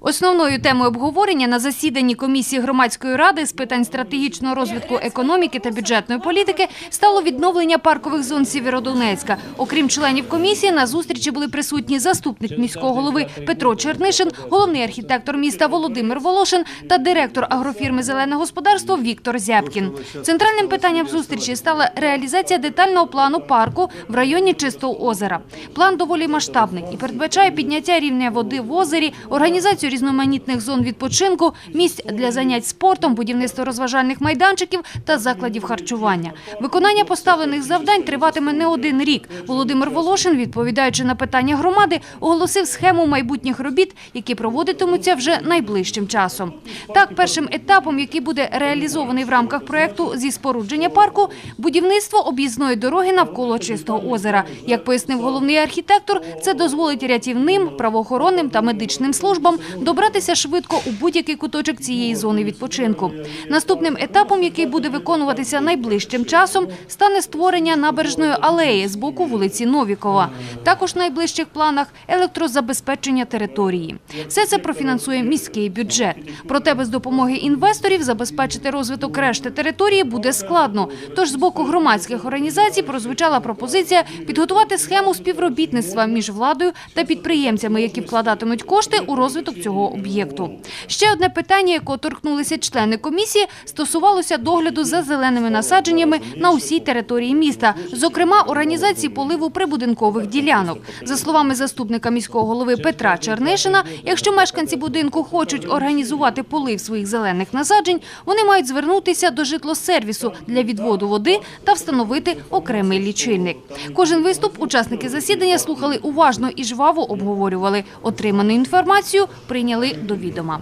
Основною темою обговорення на засіданні комісії громадської ради з питань стратегічного розвитку економіки та бюджетної політики стало відновлення паркових зон Сєвєродонецька. Окрім членів комісії, на зустрічі були присутні заступник міського голови Петро Чернишин, головний архітектор міста Володимир Волошин та директор агрофірми «Зелене господарство» Віктор Зябкін. Центральним питанням зустрічі стала реалізація детального плану парку в районі Чистого озера. План доволі масштабний і передбачає підняття рівня води в озері, організацію різноманітних зон відпочинку, місць для занять спортом, будівництво розважальних майданчиків та закладів харчування. Виконання поставлених завдань триватиме не один рік. Володимир Волошин, відповідаючи на питання громади, оголосив схему майбутніх робіт, які проводитимуться вже найближчим часом. Так, першим етапом, який буде реалізований в рамках проекту зі спорудження парку, будівництво об'їзної дороги навколо Чистого озера. Як пояснив головний архітектор, це дозволить рятівним, правоохоронним та медичним службам добратися швидко у будь-який куточок цієї зони відпочинку. Наступним етапом, який буде виконуватися найближчим часом, стане створення набережної алеї з боку вулиці Новікова. Також в найближчих планах електрозабезпечення території. Все це профінансує міський бюджет. Проте без допомоги інвесторів забезпечити розвиток решти території буде складно. Тож з боку громадських організацій прозвучала пропозиція підготувати схему співробітництва між владою та підприємцями, які вкладатимуть кошти у розвиток цього об'єкту. Ще одне питання, якого торкнулися члени комісії, стосувалося догляду за зеленими насадженнями на усій території міста, зокрема організації поливу прибудинкових ділянок. За словами заступника міського голови Петра Чернишина, якщо мешканці будинку хочуть організувати полив своїх зелених насаджень, вони мають звернутися до житлосервісу для відводу води та встановити окремий лічильник. Кожен виступ учасники засідання слухали уважно і жваво обговорювали. Отриману інформацію прийняли до відома.